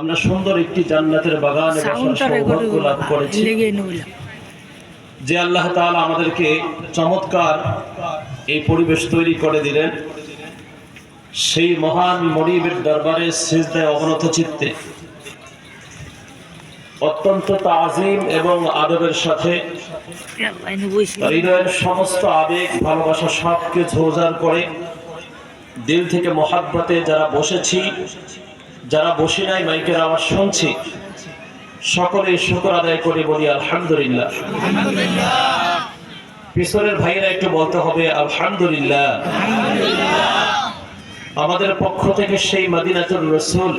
আমরা সুন্দর একটি জান্নাতের বাগানে সৌভাগ্য লাভ করেছি। যে আল্লাহ তাআলা আমাদেরকে চমৎকার এই পরিবেশ তৈরি করে দিলেন সেই মহান মনিবের দরবারে সিজদায় অবনত চিত্তে। অত্যন্ত তাজিম এবং আদবের সাথে হৃদয়ের সমস্ত আবেগ ভালোবাসা সবকে ঝোজার করে দিল থেকে মহাব্বতে যারা বসেছি যারা বসে নাই মাইকের আওয়াজ শুনছি, সকলে শুকর আদায় করে বলি, আলহামদুলিল্লাহ। পিছনের ভাইয়েরা একটু বলতে হবে, আলহামদুলিল্লাহ। আমাদের পক্ষ থেকে সেই মাদিনাতুর রসুল,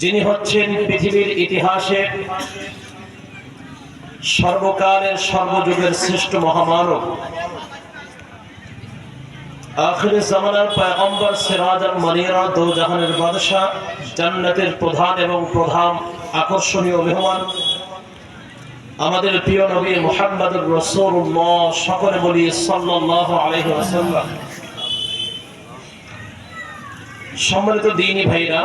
যিনি হচ্ছেন পৃথিবীর ইতিহাসে সর্বকালের সর্বযুগের শ্রেষ্ঠ মহামানব জামানার সিরাজাল মানিরা দো জাহানের জান্নাতের প্রধান এবং প্রধান আকর্ষণীয় মেহমান। আমাদের প্রিয় নবী সকলে বলি সম্মানিত দিনী ভাইরা,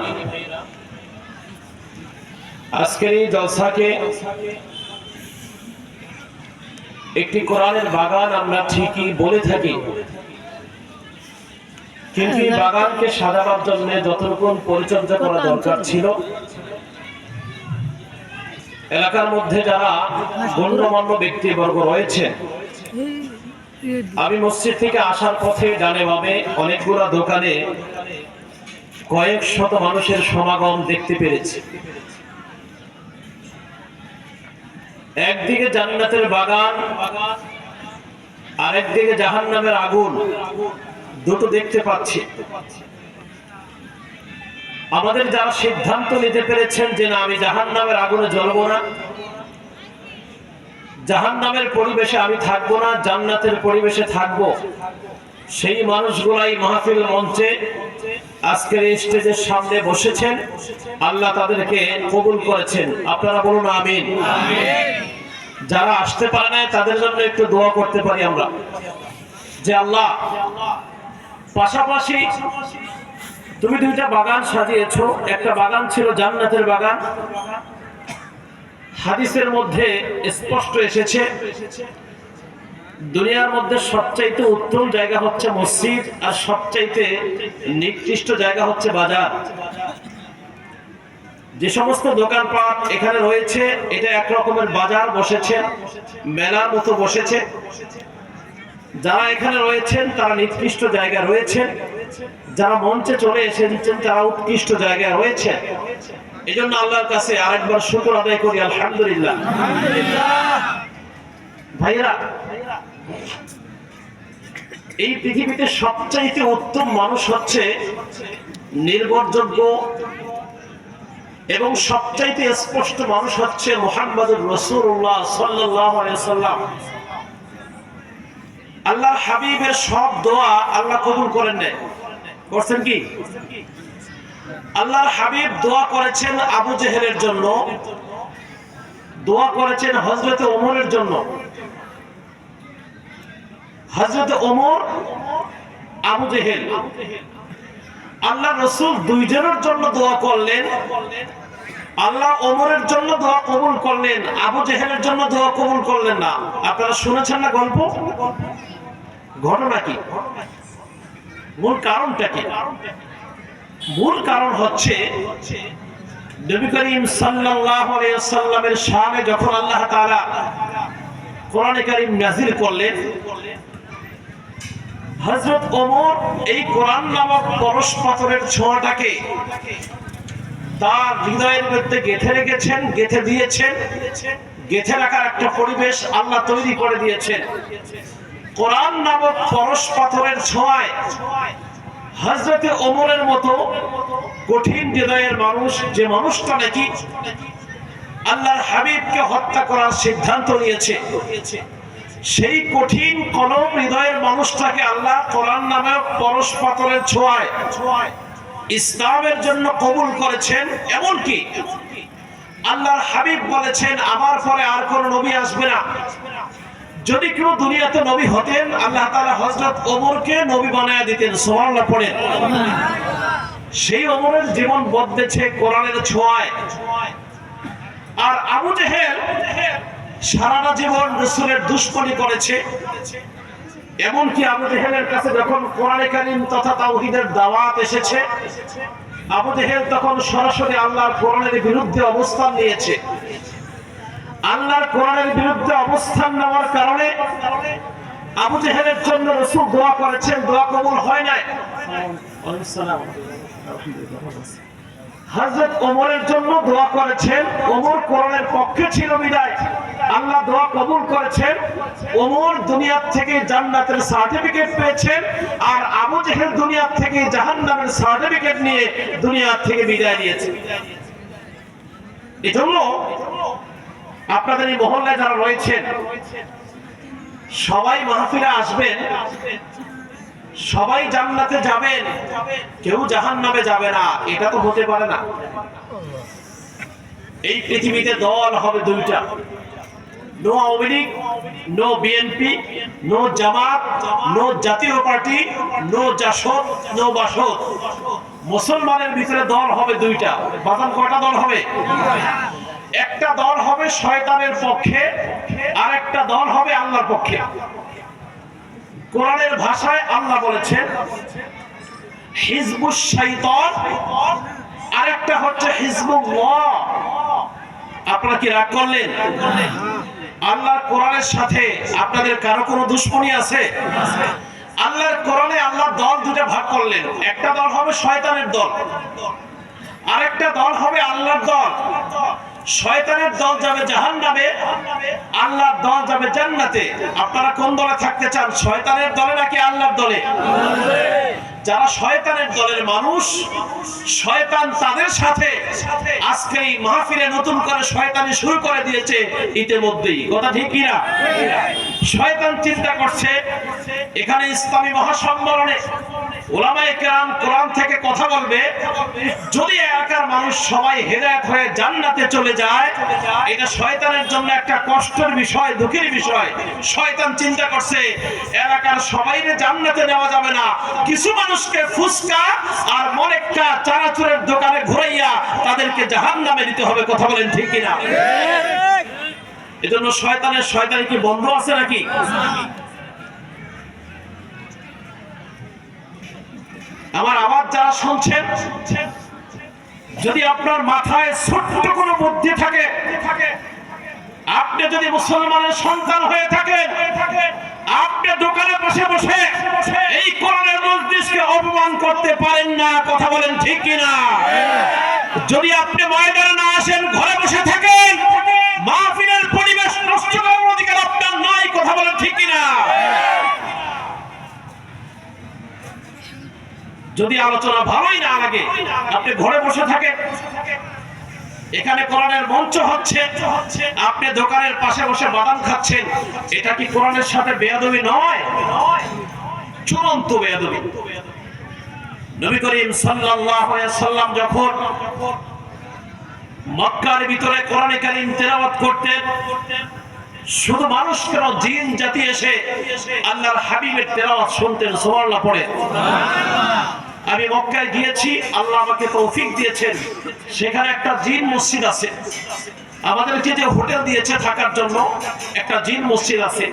আজকের এই জলসাকে একটি কোরআনের বাগান আমরা ঠিকই বলে থাকি। কিন্তু এই বাগানকে সাজাবার জন্য যতটুকু পরিচর্যা করা দরকার ছিল, এলাকার মধ্যে যারা গণ্যমান্য ব্যক্তিবর্গ রয়েছে, আমি মসজিদ থেকে আসার পথে ডানে বামে অনেকগুলো দোকানে কয়েক শত মানুষের সমাগম দেখতে পেরেছি। একদিকে জান্নাতের বাগান, আরেকদিকে জাহান নামের আগুন। দুটো দেখতে পাচ্ছি। আমাদের যারা সিদ্ধান্ত নিতে পেরেছেন যে না, আমি জাহান নামের আগুনে জ্বলবো না জাহান নামের পরিবেশে আমি থাকব না, জান্নাতের পরিবেশে থাকব, সেই মানুষগুলাই মাহফিল মঞ্চে আজকের স্টেজের সামনে বসেছেন। আল্লাহ তাদেরকে কবুল করেছেন। আপনারা বলুন আমিন। যারা আসতে পারে না তাদের জন্য একটু দোয়া করতে পারি আমরা। যে আল্লাহ পাশাপাশি তুমি দুইটা বাগান সাজিয়েছো। একটা বাগান ছিল জান্নাতের বাগান। হাদিসের মধ্যে স্পষ্ট এসেছে, দুনিয়ার মধ্যে সবচাইতে উত্তম জায়গা হচ্ছে মসজিদ আর সবচাইতে নিকৃষ্ট জায়গা হচ্ছে বাজার। যে সমস্ত দোকানপাট এখানে রয়েছে, এটা এক রকমের বাজার বসেছে, মেলার মতো বসেছে। যারা এখানে রয়েছেন, তারা নিকৃষ্ট জায়গা রয়েছে যারা মঞ্চে চলে এসে দিচ্ছেন তারা উৎকৃষ্ট জায়গায় রয়েছে এই জন্য আল্লাহর কাছে আরেকবার শুকর আদায় করি, আলহামদুলিল্লাহ। ভাইয়েরা, এই পৃথিবীতে সবচাইতে উত্তম মানুষ হচ্ছে নির্ভরযোগ্য এবং সবচাইতে স্পষ্ট মানুষ হচ্ছে মোহাম্মদুর রসুল্লাহ সাল্লাহ সাল্লাম আল্লাহ হাবিবের সব দোয়া আল্লাহ কবুল করেন নেয় করছেন কি? আল্লাহর হাবিব দোয়া করেছেন আবু জেহেলের জন্য, দোয়া করেছেন হজরত ওমরের জন্য। হজরত ওমর, আবু জেহেল। আল্লাহ রসুল দুইজনের জন্য দোয়া করলেন, আল্লাহ ওমরের জন্য দোয়া কবুল করলেন, আবু জেহেলের জন্য দোয়া কবুল করলেন না। আপনারা শুনেছেন না গল্প? ঘটনা কি? মূল কারণটা কি? মূল কারণ হচ্ছে, নবী করিম সাল্লামের যখন আল্লাহ কোরআনে করলেন ওমর এই কোরআন নামক পরশ পাথরের ছোঁয়াটাকে তার হৃদয়ের মধ্যে গেঁথে রেখেছেন, গেঁথে দিয়েছেন, গেঁথে রাখার একটা পরিবেশ আল্লাহ তৈরি করে দিয়েছেন। কোরআন নামক পরশ পাথরের ছোঁয়ায় হজরতে ওমরের মতো কঠিন হৃদয়ের মানুষ, যে মানুষটা নাকি আল্লাহর হাবিবকে হত্যা করার সিদ্ধান্ত নিয়েছে, সেই কঠিন কলম হৃদয়ের মানুষটাকে আল্লাহ কোরআন নামে পরশ পাথরের ছোঁয়ায় ইসলামের জন্য কবুল করেছেন। এমনকি আল্লাহর হাবিব বলেছেন আমার পরে আর কোন নবী আসবে না। যদি কেউ দুনিয়াতে নবী হতেন, আল্লাহ তাআলা হযরত ওমরকে নবী বানায় দিতেন, সুবহানাল্লাহ পড়েন। সেই অমরের জীবন বদলেছে কোরআনের ছোঁয়ায়। আর আবু জেহেল সারাটা জীবন রসুলের দুশ্মনী করেছে। এমনকি আবু জেহেলের কাছে যখন কোরআনে কারিম তথা তাওহীদের দাওয়াত এসেছে, আবু জেহেল তখন সরাসরি আল্লাহর কোরআনের বিরুদ্ধে অবস্থান নিয়েছে। আল্লাহর কোরআনের বিরুদ্ধে অবস্থান নেওয়ার কারণে আবু জেহেলের জন্য রসুল দোয়া করেছেন, দোয়া কবুল হয় নাই। হযরত ওমরের জন্য দোয়া করেছেন, ওমর কোরআনের পক্ষে ছিল বিদায়। আল্লাহ দোয়া কবুল করেছেন, ওমর থেকে জান্নাতের সার্টিফিকেট পেয়েছেন আর আবু জেহেল দুনিয়ার থেকে জাহান্নামের সার্টিফিকেট নিয়ে দুনিয়ার থেকে বিদায় নিয়েছে। এজন্য আপনাদের এই মহল্লায় যারা রয়েছেন, সবাই মাহফিলে আসবেন, সবাই জান্নাতে যাবেন, কেউ জাহান্নামে যাবে না, এটা তো হতে পারে না। এই পৃথিবীতে দল হবে দুইটা। No Awami League, no BNP, no Jamaat, no Jatiya Party, no JASAD, no BASAD. মুসলমানের ভিতরে দল হবে দুইটা। বাদাম কয়টা দল হবে? একটা দল হবে শয়তানের পক্ষে, আর একটা দল হবে আল্লাহর পক্ষে। কোরআনের ভাষায় আল্লাহ বলেছেন, হিজবুস শাইতান আরেকটা হচ্ছে হিজবুল্লাহ আপনারা কি রাগ করলেন? আল্লাহর কোরআনের সাথে আপনাদের কারও কোনো দুশ্মনী আছে? আল্লাহর কোরআনে আল্লাহ দল দুটো ভাগ করলেন। একটা দল হবে শয়তানের দল, আরেকটা দল হবে আল্লাহর দল। শয়তানের দল যাবে জাহান্নামে, আল্লাহর দল যাবে জান্নাতে। আপনারা কোন দলে থাকতে চান? শয়তানের দলে নাকি আল্লাহর দলে? যারা শয়তানের দলের মানুষ, শয়তান তাদের সাথে আজকে এই মাহফিলে নতুন করে শয়তানি শুরু করে দিয়েছে ইতিমধ্যেই। কথা ঠিক কিনা? শয়তান চিন্তা করছে, এখানে ইসলামী মহাসম্মেলনে কেরাম কোরআন থেকে কথা বলবে যদি এলাকার মানুষ সবাই হেদায়েত হয়ে জান্নাতে চলে যায় এটা শয়তানের জন্য একটা কষ্টের বিষয় দুঃখের বিষয়। শয়তান চিন্তা করছে এলাকার সবাইরে জান্নাতে নেওয়া যাবে না। কিছু মানুষকে ফুসকা আর মনেক্কা চানাচুরের দোকানে ঘুরাইয়া তাদেরকে জাহান্নামে দিতে হবে কথা বলেন ঠিক কিনা? এজন্য শয়তানের শয়তানি কি বন্ধ আছে নাকি? আমার আওয়াজ যারা শুনছেন, যদি আপনার মাথায় ছোট্ট কোনো বুদ্ধি থাকে, আপনি যদি মুসলমানের সন্তান হয়ে থাকেন, আপনি দোকানে বসে বসে এই কোরআনের মসজিদকে অপমান করতে পারেন না, কথা বলেন ঠিক কিনা? যদি আপনি ময়দানে না আসেন, ঘরে বসে থাকেন, মাহফিলের পরিবেশ নষ্ট করার অধিকার আপনার নাই, কথা বলেন ঠিক কিনা? যদি আলোচনা ভালোই না লাগে, আপনি ঘরে বসে থাকেন। এখানে কোরআনের মঞ্চ হচ্ছে, আপনি দোকানের পাশে বসে বাদাম খাচ্ছেন। এটা কি কোরআনের সাথে বেয়াদবি নয়? চূড়ান্ত বেয়াদবি। নবী করিম সাল্লাল্লাহু আলাইহি সাল্লাম যখন মক্কার ভিতরে কোরআনে কারীম তেলাওয়াত করতেন, শুধু মানুষ কেন, জিন, জাতি এসে আল্লাহর হাবিবের তেলাওয়াত শুনতেন, সুবহানাল্লাহ পড়ে। আমি মক্কায় গিয়েছি, আল্লাহ আমাকে তৌফিক দিয়েছেন। সেখানে একটা জিন মসজিদ আছে। আমাদেরকে যে হোটেল দিয়েছে থাকার জন্য, একটা জিন মসজিদ আছে।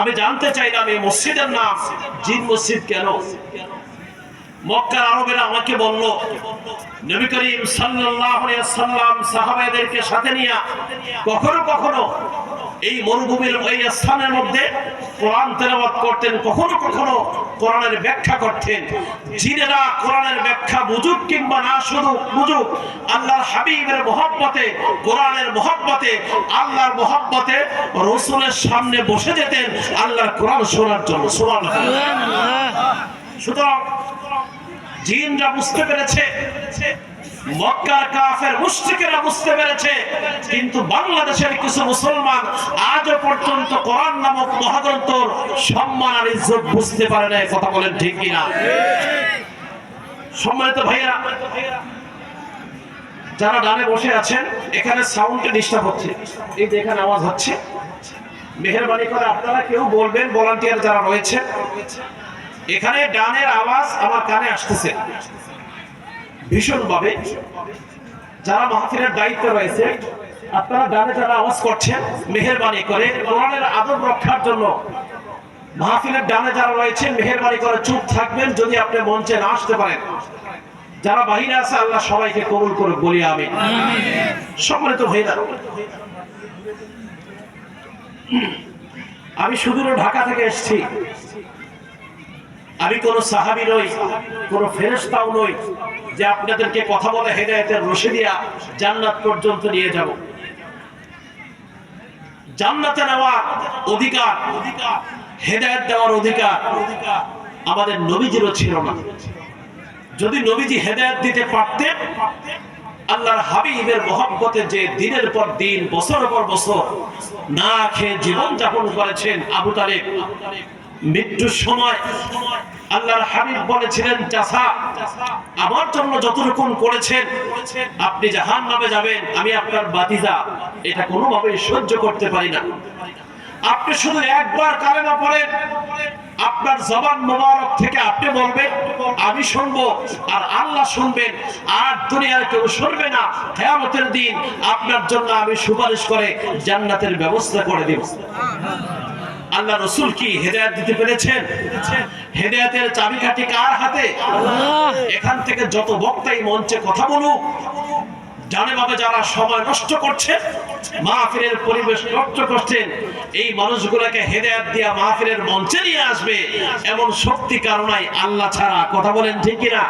আমি জানতে চাইলাম এই মসজিদের নাম, জিন মসজিদ কেন? মক্কার আরবেরা আমাকে বলল, নবী করিম সাল্লাম সাহাবাদেরকে সাথে নিয়ে, কখনো কখনো এই মরুভূমির এই স্থানের মধ্যে কোরআন তেলাওয়াত করতেন, কখনো কখনো কোরআনের ব্যাখ্যা করতেন। জিনেরা কোরআনের ব্যাখ্যা বুঝুক কিংবা না শুধু বুঝুক, আল্লাহর হাবিবের মহব্বতে, কোরআনের মহব্বতে, আল্লাহর মহব্বতে রসুলের সামনে বসে যেতেন, আল্লাহর কোরআন শোনার জন্য। সুবহানাল্লাহ। সুতরাং জিনরা বুঝতে পেরেছে মক্কার কাফের মুশরিকেরা বুঝতে পেরেছে, কিন্তু বাংলাদেশের কিছু মুসলমান আজও পর্যন্ত কোরআন নামক সম্মান আর ইজ্জত বুঝতে পারে না কথা বলেন ঠিক কিনা? সম্মানিত ভাইয়েরা, যারা ডানে বসে আছেন, এখানে সাউন্ডে ডিস্টার্ব হচ্ছে। এই যে এখানে আওয়াজ হচ্ছে। মেহরবানি করে আপনারা কেউ বলবেন ভলান্টিয়ার যারা রয়েছে, এখানে ডানের আওয়াজ আমার কানে আসতেছে। ভীষণভাবে যারা মাহফিলের দায়িত্ব রয়েছে, আপনারা ডানে যারা আওয়াজ করছেন, মেহেরবানি করে। কোরআনের আদব রক্ষার জন্য মাহফিলের ডানে যারা রয়েছেন, মেহেরবানি করে চুপ থাকবেন, যদি আপনি মঞ্চে না আসতে পারেন। যারা বাহিরে আছে, আল্লাহ সবাইকে কবুল করে বলি আমি সম্মানিত হয়ে ভাইরা আমি সুদূর ঢাকা থেকে এসেছি। আমি কোন সাহাবি নই, কোন ফেরেস্তাও নই যে আপনাদেরকে কথা বলে হেদায়তের রশি দিয়া জান্নাত পর্যন্ত নিয়ে যাব। জান্নাতে নেওয়ার অধিকার, হেদায়ত দেওয়ার অধিকার আমাদের নবীজিরও ছিল না। যদি নবীজি হেদায়ত দিতে পারতেন, আল্লাহর হাবিবের মহব্বতে যে দিনের পর দিন বছর পর বছর না খেয়ে জীবন যাপন করেছেন আবু তালেব মৃত্যুর সময় আল্লাহর হাবিব বলেছিলেন চাষা আমার জন্য যতটুকু করেছেন, আপনি জাহান নামে যাবেন, আমি আপনার বাতিজা। এটা কোনোভাবে সহ্য করতে পারি না। আপনি শুধু একবার কালেমা পড়েন, আপনার জবান মোবারক থেকে আপনি বলবেন, আমি শুনব আর আল্লাহ শুনবেন, আর দুনিয়ার কেউ শুনবে না। কেয়ামতের দিন আপনার জন্য আমি সুপারিশ করে জান্নাতের ব্যবস্থা করে দেব। আল্লাহ রসুল কি হেদায়ত দিতে পেরেছেন? হেদায়তের চাবিকাঠি কার হাতে? আল্লাহ। এখান থেকে যত বক্তাই মঞ্চে কথা বলুক জানে ভাবে যারা সময় নষ্ট করছে মাহফিলের পরিবেশ নষ্ট করছেন এই মানুষগুলোকে হেদায়াত দিয়া মাহফিলের মঞ্চে নিয়ে আসবে এমন শক্তি কারণাই আল্লাহ ছাড়া। কথা বলেন ঠিক কিনা?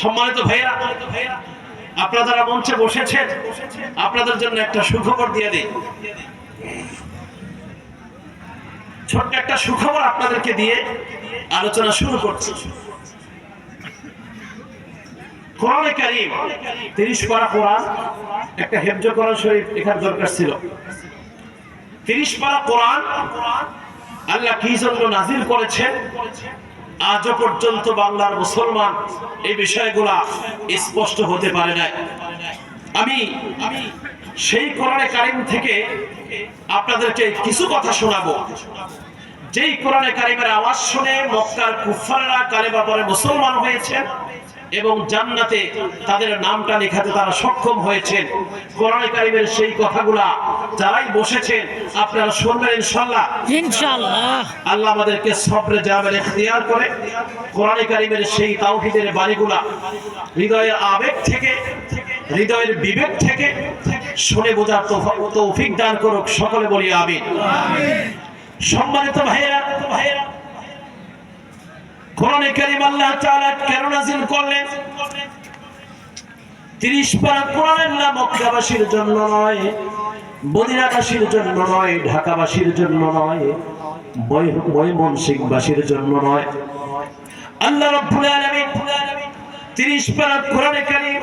সম্মানিত ভাইরা আপনারা যারা মঞ্চে বসেছেন আপনাদের জন্য একটা সুখবর দিয়ে দিই। ছোট্ট একটা সুখবর আপনাদেরকে দিয়ে আলোচনা শুরু করছি। কোরআনে কারীম 30 পারা কোরআন, একটা হেফজ কোরআন শরীফ এখানে দরকার ছিল। 30 পারা করেছেন? আজও পর্যন্ত বাংলার মুসলমান এই বিষয়গুলা স্পষ্ট হতে পারে না আমি সেই কোরআনে কারিম থেকে আপনাদেরকে কিছু কথা শোনাবো। যেই কোরআনে কারিমের আওয়াজ শুনে মক্কার কুফাররা কালেমা পরে মুসলমান হয়েছেন এবং জান্নাতে তাদের নামটা লেখাতে তারা সক্ষম হয়েছেন কোরআনে কারিমের সেই কথাগুলা যারাই বসেছেন আপনারা শুনবেন ইনশাল্লাহ ইনশাআল্লাহ। আল্লাহ আমাদেরকে সবরে যাবেন ইখতিয়ার করে কোরআনে কারিমের সেই তাওহীদের বাণীগুলা হৃদয়ের আবেগ থেকে হৃদয়ের বিবেক থেকে শুনে বোঝার তৌফিক দান করুক, সকলে বলি আমিন। সম্মানিত ভাইয়েরা ভাইয়েরা কোরআনে কারিম আল্লাহ তাআলা কেন নাযিল করলেন? 30 পারা কোরআনের নাম মক্কাবাসীর জন্য নয় মদিনাবাসীর জন্য নয়, ঢাকাবাসীর জন্য নয় ময়- ময়মনসিংহবাসীর জন্য নয়। আল্লাহ রাব্বুল আলামিন 30 পারা কোরআনে কারিম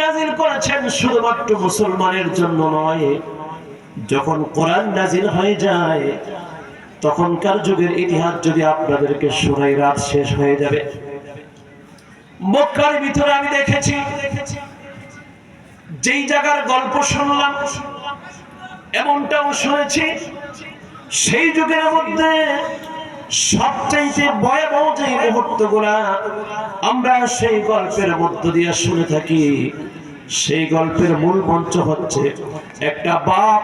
নাযিল করেছেন শুধুমাত্র মুসলমানের জন্য নয়। যখন কোরআন নাজিল হয়ে যায়, তখনকার যুগের ইতিহাস যদি আপনাদেরকে শোনাই রাত শেষ হয়ে যাবে। মক্কার ভিতরে আমি দেখেছি, যেই জায়গার গল্প শুনলাম, এমনটাও শুনেছি, সেই যুগের মধ্যে সবচাইতে ভয়াবহ যে মুহূর্তগুলা আমরা সেই গল্পের মধ্য দিয়ে শুনে থাকি। সেই গল্পের মূল মঞ্চ হচ্ছে একটা বাপ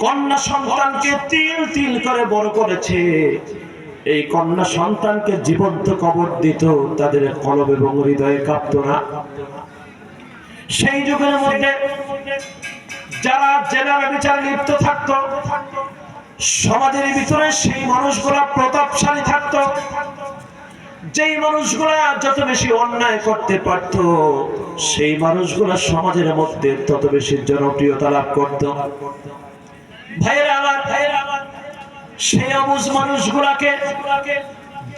কন্যা সন্তানকে তিল তিল করে বড় করেছে। এই কন্যা সন্তানকে জীবন্ত কবর দিত তাদের কলব এবং হৃদয়ে কাঁপত না। সেই যুগের মধ্যে যারা জেলার বিচারে লিপ্ত থাকতো সমাজের ভিতরে সেই মানুষগুলা প্রতাপশালী থাকতো। যেই মানুষগুলা যত বেশি অন্যায় করতে পারত, সেই মানুষগুলা সমাজের মধ্যে তত বেশি জনপ্রিয়তা লাভ করত। ভাইয়েরা আমার সেই অবুজ মানুষগুলাকে,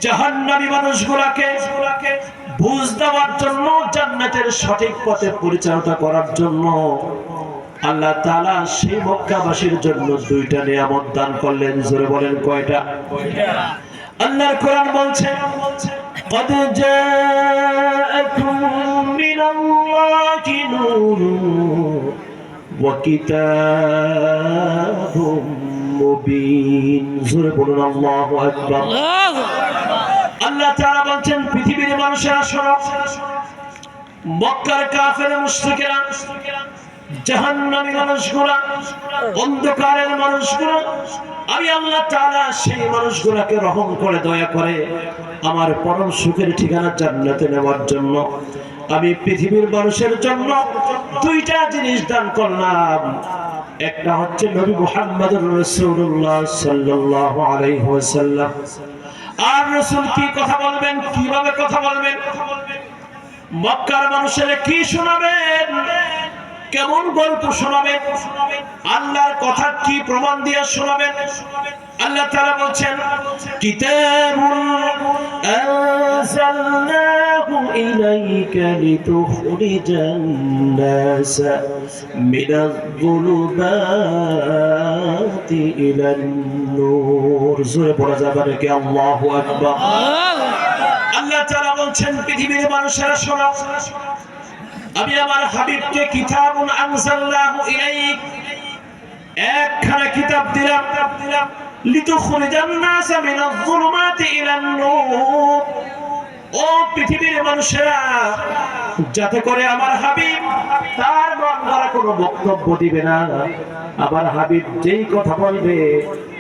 জাহান্নামী মানুষগুলাকে বুঝ দেওয়ার জন্য, জান্নাতের সঠিক পথে পরিচালনা করার জন্য আল্লাহ তাআলা সেই মক্কাবাসীর জন্য দুইটা নিয়ামত দান করলেন জোরে বলেন কয়টা আল্লাহর কোরআন বলছে قد جاءكم من الله نور وكتاب مبين জোরে বলুন আল্লাহু আকবার আল্লাহ আল্লাহ তাআলা বলছেন পৃথিবীর মানুষেরা শোনো মক্কার কাফের মুশরিকেরা জাহান্নামী মানুষগুলা, অন্ধকারের মানুষগুলো, আমি আল্লাহ তাআলা সেই মানুষগুলাকে রহম করে, দয়া করে আমার পরম সুখের ঠিকানা জান্নাতে নেওয়ার জন্য, আমি পৃথিবীর মানুষের জন্য দুইটা জিনিস দান করলাম। একটা হচ্ছে নবী মুহাম্মদুর রাসূলুল্লাহ সাল্লাল্লাহু আলাইহি ওয়াসাল্লাম। আর রাসূল কি কথা বলবেন, কীভাবে কথা বলবেন? মক্কার মানুষের কি শোনাবেন? কেমন গল্প শোনাবেন? আল্লাহর কথা কি প্রমাণ দিয়ে শোনাবেন? আল্লাহ তারা বলছেন কিতাবুন আনজালনাহু ইলাইকা লিতুখরিজান নাস মিনাজ যুলুমাতি ইলান নূর। জোরে পড়া যাবে নাকি? আল্লাহু আকবার। আল্লাহ। তাআলা বলছেন পৃথিবীর মানুষেরা শোনো আমি আমার হাবিবকে কিতাবুন আনজালনাহু ইলাইক। একখানা কিতাব দিলাম। লিতুখরিজান নাস মিনাজ যুলুমাতি ইলান নূর। ও পৃথিবীর মানুষেরা, যাতে করে আমার হাবিব তার গড়া কোনো বক্তব্য দিবে না। আমার হাবিব যেই কথা বলবে,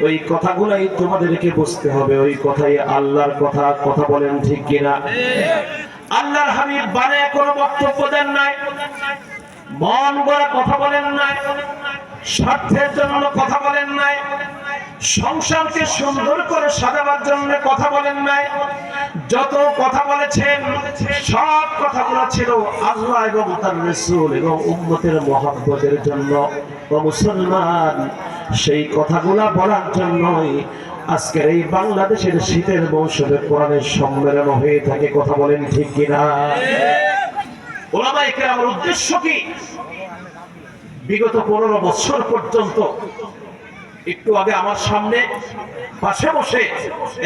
ওই কথাগুলাই তোমাদেরকে বুঝতে হবে। ওই কথাই আল্লাহর কথা। কথা বলেন ঠিক কিনা? আল্লাহর হাবিব বারে কোনো বক্তব্য দেন নাই, মন গড়া কথা বলেন নাই, স্বার্থের জন্য কথা বলেন নাই, সংসারকে সুন্দর করে সাজাবার জন্য কথা বলেন নাই, যত কথা বলেছেন, সব কথাগুলো ছিল আল্লাহ এবং তার রসুল এবং উম্মতের মহাব্বতের জন্য। মুসলমান, সেই কথাগুলা বলার জন্যই আজকের এই বাংলাদেশের শীতের মৌসুমে কোরআনের সম্মেলন হয়ে থাকে, কথা বলেন ঠিক কিনা? উদ্দেশ্য কি? বিগত পনেরো বছর পর্যন্ত, একটু আগে আমার সামনে পাশে বসে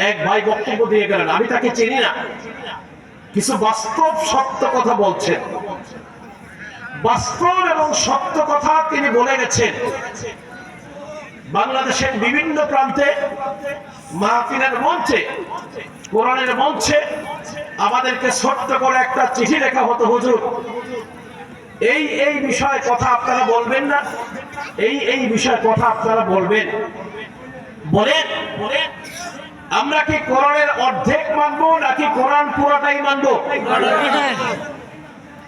এক ভাই বক্তব্য দিয়ে গেলেন। আমি তাকে চিনি না। কিছু বাস্তব সত্য কথা বলছেন। বাস্তব এবং সত্য কথা তিনি বলে গেছেন। বাংলাদেশের বিভিন্ন প্রান্তে মাহফিলের মঞ্চে, কোরআনের মঞ্চে আমাদেরকে ছোট্ট করে একটা চিঠি লেখা হতো, হুজুর, এই এই বিষয়ে কথা আপনারা বলবেন না, এই এই বিষয়ে কথা আপনারা বলবেন। বলেন আমরা কি কোরআনের অর্ধেক মানবো নাকি কোরআন পুরাটাই মানবো?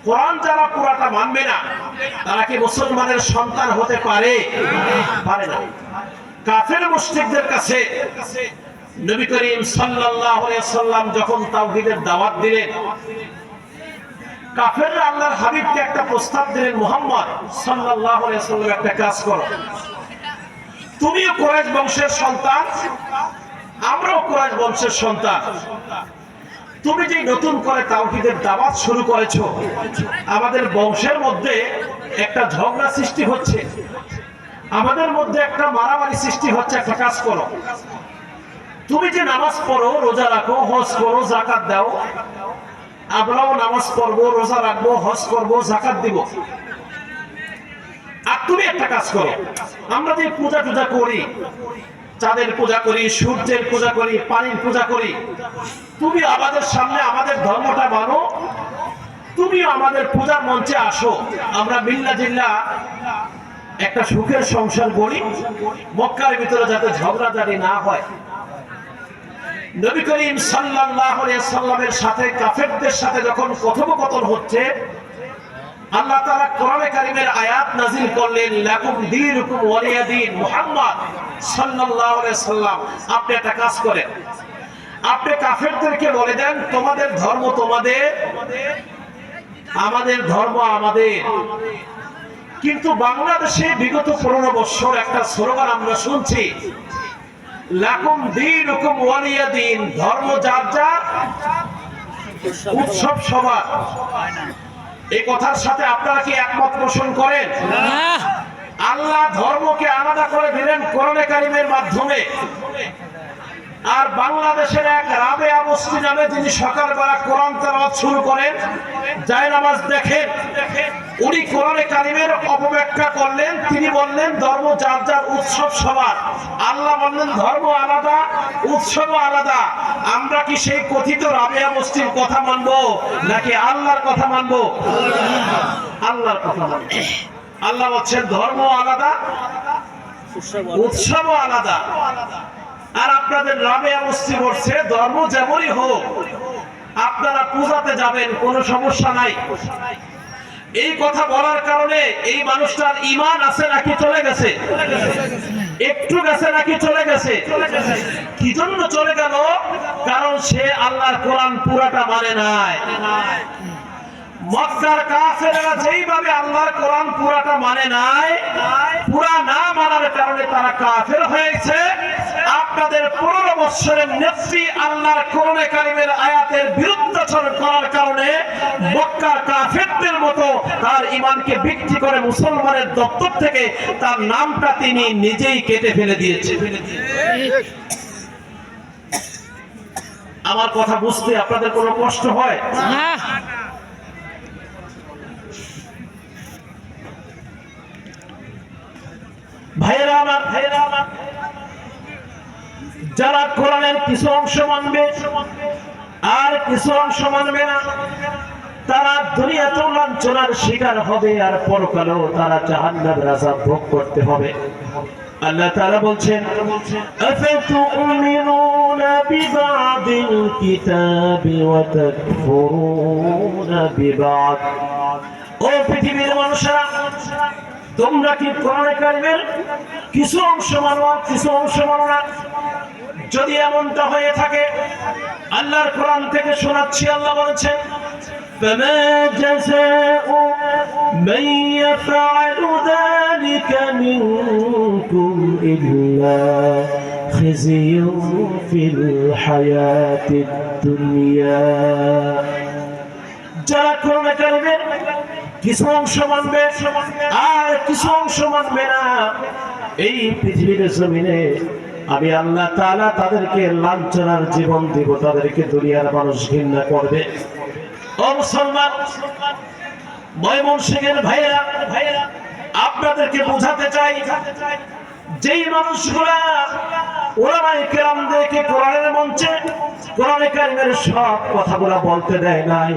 কোরআন যারা পুরাটা মানবে না, তারা কি মুসলমানের সন্তান হতে পারে? পারে না। কাফের মুশরিকদের কাছে নবী করিম সাল্লাল্লাহু আলাইহি সাল্লাম যখন তাওহীদের দাওয়াত দিলেন, কাফেররা আল্লাহর হাবিবকে একটা প্রস্তাব দিলেন, মুহাম্মদ সাল্লাল্লাহু আলাইহি একটা কাজ করো। তুমিও কোরাইশ বংশের সন্তান, আমরাও কোরাইশ বংশের সন্তান। তুমি যে নতুন করে তাওহীদের দাওয়াত শুরু করেছ, আমাদের বংশের মধ্যে একটা ঝগড়া সৃষ্টি হচ্ছে। আমাদের মধ্যে একটা মারামারি সৃষ্টি হচ্ছে, একটা কাজ করো। তুমি যে নামাজ পড়ো, রোজা রাখো, হজ করো, জাকাত দাও, আমরাও নামাজ পড়ব, রোজা রাখব, হজ করব, জাকাত দিব। আর তুমি একটা কাজ করো, আমরা যে পূজা টুজা করি, চাঁদের পূজা করি, সূর্যের পূজা করি, পানির পূজা করি, তুমি আমাদের সামনে আমাদের ধর্মটা মানো, তুমি আমাদের পূজার মঞ্চে আসো, আমরা মিল্লা জিল্লা একটা সুখের সংসার করি মক্কার ভিতরে যাতে ঝগড়াঝাড়ি না হয়। নবী করিম সাল্লাল্লাহু সাল্লামের সাথে কাফেরদের সাথে যখন কথোপকথন হচ্ছে, আল্লাহ তাআলা কোরআনে কারীমের আয়াত নাযিল করলেন, লাকুম দীনুকুম ওয়ালিয়া দীন মুহাম্মদ সাল্লাল্লাহু আলাইহি সাল্লাম আপনি একটা কাজ করেন। আপনি কাফেরদেরকে বলে দেন, তোমাদের ধর্ম তোমাদের, আমাদের ধর্ম আমাদের। কিন্তু বাংলাদেশে বিগত পনেরো বছর একটা স্লোগান আমরা শুনছি। লাকুম দিন হুকুম ওয়ালিয়া দিন ধর্ম যার যার উৎসব সবার। এই কথার সাথে আপনারা কি একমত পোষণ করেন? আল্লাহ ধর্মকে আলাদা করে দিলেন কোরআনে কারিমের মাধ্যমে। আর বাংলাদেশের এক রাবে বস্তি নামে যিনি সকালবেলা কোরআন তেলাওয়াত শুরু করেন যায় নামাজ দেখেন উনি কোরআনে কারিমের অপব্যাখ্যা করলেন, তিনি বললেন, ধর্ম যার যার উৎসব সবার। আল্লাহ বললেন, ধর্ম আলাদা, উৎসব আলাদা। আমরা কি সেই কথিত রাবেয়া বস্তির কথা মানবো, নাকি আল্লাহর কথা মানবো? আল্লাহর কথা মানবো। আল্লাহ বলছেন, ধর্ম আলাদা উৎসব আলাদা। আর আপনাদের রাবেয়া বস্তি বলছে, ধর্ম যেমনই হোক, আপনারা পূজাতে যাবেন, কোনো সমস্যা নাই। এই কথা বলার কারণে এই মানুষটার ইমান আছে নাকি চলে গেছে? একটু গেছে নাকি চলে গেছে? কি জন্য চলে গেল? কারণ সে আল্লাহর কোরআন পুরাটা মানে নাই। মক্কার কাফেররা যেইভাবে আল্লাহর কোরআন পুরাটা মানে নাই, পুরা না মানার কারণে তারা কাফের হয়েছে। আপনাদের পনেরো বৎসরের নেত্রী আল্লাহর কোরআনে কারিমের আয়াতের বিরুদ্ধাচরণ করার কারণে মক্কার কাফেরদের মতো তার ইমানকে বিক্রি করে মুসলমানের দপ্তর থেকে তার নামটা তিনি নিজেই কেটে ফেলে দিয়েছে আমার কথা বুঝতে আপনাদের কোনো কষ্ট হয়? ভাইয়েরা আমার আমার, যারা কোরআনের কিছু অংশ মানবে আর কিছু অংশ মানবে না, তারা দুনিয়াতেও লাঞ্ছনার শিকার হবে আর পরকালেও তারা জাহান্নামের আযাব ভোগ করতে হবে। আল্লাহ বলছেন বিবাদ? ও পৃথিবীর মানুষেরা তোমরা কি কোরআনে কারিমের কিছু অংশ মানো আর কিছু অংশ মানো না যদি এমনটা হয়ে থাকে আল্লাহর কোরআন থেকে শোনাচ্ছি আল্লাহ বলেছেন فما جزاء من يفعل ذلك منكم إلا خزي في الحياة الدنيا যারা কোরআন কারিমের কিছু অংশ মানবে, আর কিছু অংশ মানবে না। এই পৃথিবীর জমিনে আমি আল্লাহ তালা তাদেরকে লাঞ্ছনার জীবন দিব, তাদেরকে দুনিয়ার মানুষ ঘৃণা করবে। ও মুসলমান, ময়মনসিংহের ভাইয়েরা ভাইয়েরা আপনাদেরকে বোঝাতে চাই, যেই মানুষগুলা ওলামাই কেরামদেরকে কোরআনের মঞ্চে, কোরআনে কারিমের সব কথাগুলা বলতে দেয় নাই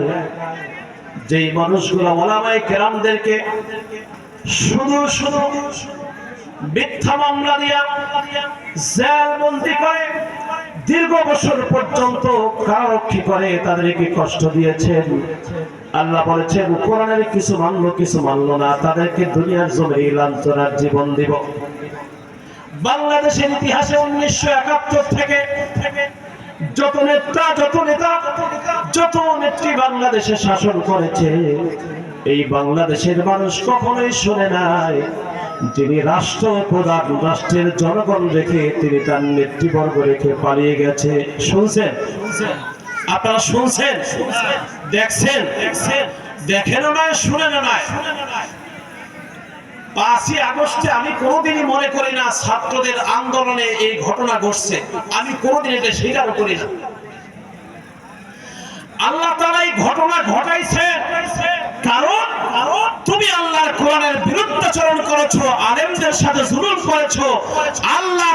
যেই মানুষগুলো ওলামাই কেরামদেরকে শুধু শুধু মিথ্যা মামলা দিয়া জেল বন্দি করে দীর্ঘ বছর পর্যন্ত কারারক্ষী করে তাদেরকে কষ্ট দিয়েছেন। আল্লাহ বলেছেন, কোরআনের কিছু মানলো কিছু মানলো না। তাদেরকে দুনিয়ার জমি লাঞ্ছনার জীবন দিব। বাংলাদেশের ইতিহাসে উনিশশো একাত্তর থেকে যত নেতা যত নেতা, যত নেত্রী বাংলাদেশে শাসন করেছে, এই বাংলাদেশের মানুষ কখনোই শুনে নাই। যিনি রাষ্ট্র প্রধান, রাষ্ট্রের জনগণ রেখে তিনি তার নেতৃবর্গ রেখে পালিয়ে গেছে। শুনছেন? আপনারা শুনছেন? দেখছেন? দেখেন নয় শুনেনও নয় পাঁচই আগস্টে আমি কোনোদিনই মনে করি না ছাত্রদের আন্দোলনে এই ঘটনা ঘটছে। আমি কোনোদিন এটা স্বীকার করি না। আল্লাহ তারা এই ঘটনা ঘটাইছে কারণ তুমি আল্লাহর কোরআনের বিরুদ্ধাচরণ করেছ, আলেমদের সাথে জুলুম করেছ, আল্লাহ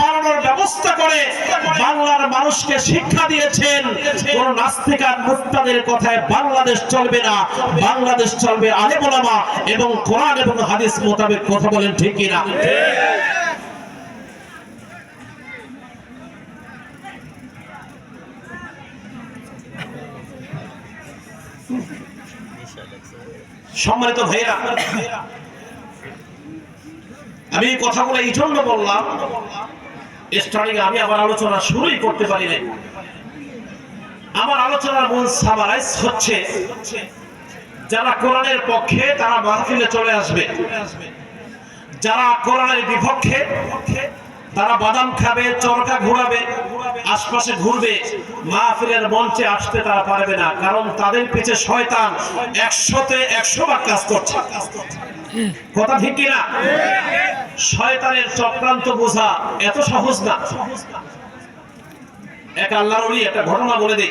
পালানোর ব্যবস্থা করে বাংলার মানুষকে শিক্ষা দিয়েছেন। কোন মুক্তাদের কথায় বাংলাদেশ চলবে না, বাংলাদেশ চলবে এবং কোরআন এবং হাদিস মোতাবেক কথা বলেন ঠিক কিনা? সম্মানিত ভাইয়েরা আমি এই কথাগুলো এই জন্য বললাম স্টার্টিং আমি আমার আলোচনা শুরুই করতে পারি নাই। আমার আলোচনার মূল সামারাইজ হচ্ছে, যারা কোরআনের পক্ষে তারা মাহফিলে চলে আসবে। যারা কোরআনের বিপক্ষে, তারা বাদাম খাবে, চরকা ঘোরাবে, আশপাশে ঘুরবে, মাহফিলের মঞ্চে আসতে তারা পারবে না, কারণ তাদের পিছে শয়তান একশোতে একশো বার কাজ করছে। কথা ঠিক কিনা? শয়তানের চক্রান্ত বোঝা এত সহজ না। এক আল্লাহর অলি একটা ঘটনা বলে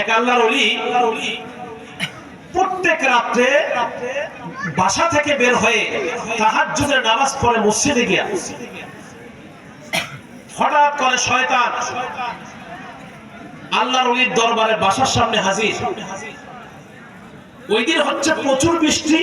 এক আল্লাহর অলি প্রত্যেক রাত্রে বাসা থেকে বের হয়ে তাহাজ্জুদের নামাজ পড়ে মসজিদে গিয়া হঠাৎ করে শয়তান আল্লাহর অলির দরবারে বাসার সামনে হাজির। ওই দিন হচ্ছে প্রচুর বৃষ্টি।